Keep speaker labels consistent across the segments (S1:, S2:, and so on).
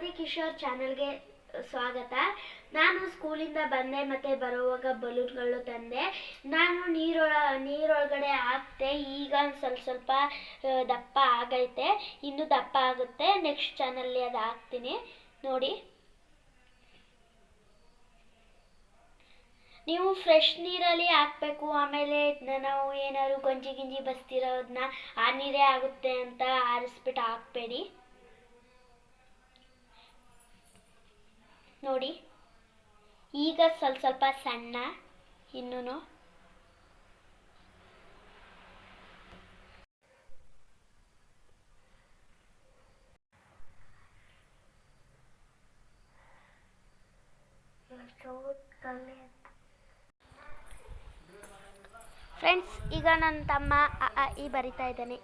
S1: ಜ್ಯೋತಿ ಕಿಶೋರ್ ಚಾನಲ್ಗೆ ಸ್ವಾಗತ. ನಾನು ಸ್ಕೂಲಿಂದ ಬಂದೆ, ಮತ್ತೆ ಬರುವಾಗ ಬಲೂನ್ಗಳು ತಂದೆ. ನಾನು ನೀರೊಳ, ನೀರೊಳಗಡೆ ಹಾಕ್ತೆ, ಈಗ ಸ್ವಲ್ಪ ಸ್ವಲ್ಪ ದಪ್ಪ ಆಗೈತೆ. ಇನ್ನು ದಪ್ಪ ಆಗುತ್ತೆ. ನೆಕ್ಸ್ಟ್ ಚಾನಲ್ಲಿ ಅದು ಹಾಕ್ತೀನಿ. ನೋಡಿ. ನೀವು ಫ್ರೆಶ್ ನೀರಲ್ಲಿ ಹಾಕ್ಬೇಕು, ಆಮೇಲೆ ನಾವು ಏನಾದ್ರು ಗಂಜಿ ಗಿಂಜಿ ಬಸ್ತಿರೋದನ್ನ ಆ ನೀರೇ ಆಗುತ್ತೆ ಅಂತ ಆರಿಸ್ಬಿಟ್ಟು ಹಾಕ್ಬೇಡಿ. ನೋಡಿ. ಈಗ ಸ್ವಲ್ಪ ಸ್ವಲ್ಪ ಸಣ್ಣ ಇನ್ನೂ ಫ್ರೆಂಡ್ಸ್ ಈಗ ನನ್ನ ತಮ್ಮ ಅ ಇ ಬರಿತಾ ಇದ್ದಾನೆ.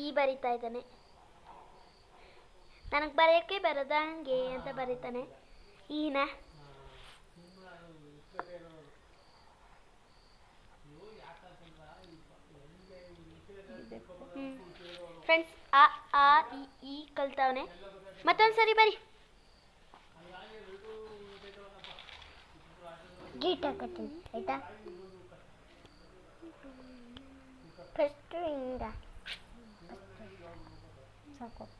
S1: ಈ ಬರಿತಾ ಇದ್ದಾನೆ. ನನಗೆ ಬರೆಯೋಕ್ಕೆ ಬರದಂಗೆ ಅಂತ ಬರೀತಾನೆ. ಈನ. ಫ್ರೆಂಡ್ಸ್ ಆ ಆ ಇ ಈ ಕಲ್ತವನೆ. ಮತ್ತೊಂದು ಸರಿ ಬರಿ.
S2: ಗೀಟ್ ಹಾಕತ್ತೀನಿ, ಆಯ್ತಾ? ಫಸ್ಟು ಹಿಂಗ высоко.